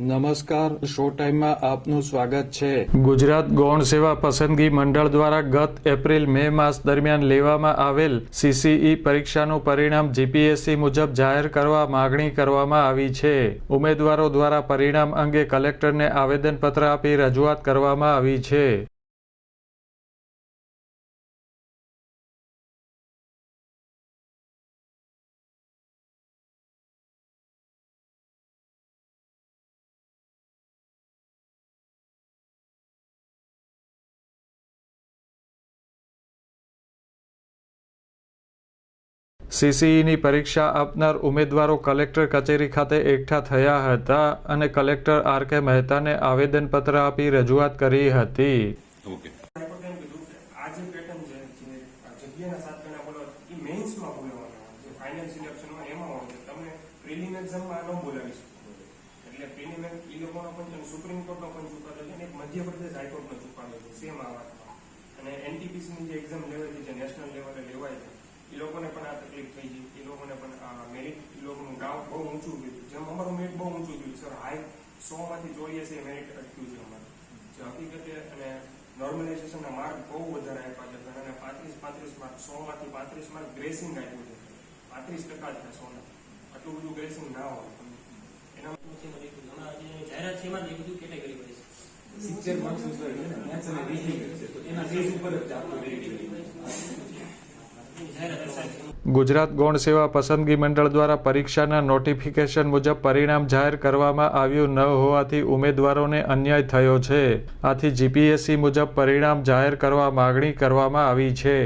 નમસ્કાર, શો ટાઈમમાં આપનું સ્વાગત છે. ગુજરાત ગૌણ સેવા પસંદગી મંડળ દ્વારા ગત એપ્રિલ મે માસ દરમિયાન લેવામાં આવેલ સીસીઈ પરીક્ષાનું પરિણામ જીપીએસસી મુજબ જાહેર કરવા માગણી કરવામાં આવી છે. ઉમેદવારો દ્વારા પરિણામ અંગે કલેક્ટરને આવેદનપત્ર આપી રજૂઆત કરવામાં આવી છે. સીસીઈની પરીક્ષા આપનાર ઉમેદવારો કલેક્ટર કચેરી ખાતે એકઠા થયા હતા અને કલેક્ટર આર કે મહેતાને આવેદનપત્ર આપી રજૂઆત કરી હતી. સુપ્રીમ કોર્ટનો પણ ચુકાદો છે અને એક મધ્યપ્રદેશ હાઈકોર્ટનો ચુકાદો છે. સેમ આ વાતમાં. અને એનટીપીસીની જે એક્ઝામ ઊંચું ગયું જેમ અમારું મેરિટ બહુ ઊંચું ગયું સર હાઈ સો માંથી ચોર્યાસી મેરિટ અટક્યું છે અમારે જે હકીકતે અને નોર્મલાઇઝેશનના માર્ક બહુ વધારે આપ્યા છે ઘણાને પાંત્રીસ પાંત્રીસ માર્ક સો માંથી પાંત્રીસ માર્ક ગ્રેસિંગ આપ્યું છે પાંત્રીસ ટકા છે સોના આટલું બધું ગ્રેસિંગ ના હોય એના જાહેરાત છે એમાં જ એ બધું કેટેગરી વાઇઝ સિત્તેર માર્ક્સ ઉપર છે ને મેથ્સ અને રીઝનિંગ છે તો એના બેઝ ઉપર જ આપણું મેરિટ છે જાહેરાત કરવાની. ગુજરાત ગૌણ સેવા પસંદગી મંડળ દ્વારા પરીક્ષાના નોટિફિકેશન મુજબ પરિણામ જાહેર કરવામાં આવ્યું ન હોવાથી ઉમેદવારોને અન્યાય થયો છે. આથી જીપીએસસી મુજબ પરિણામ જાહેર કરવા માગણી કરવામાં આવી છે.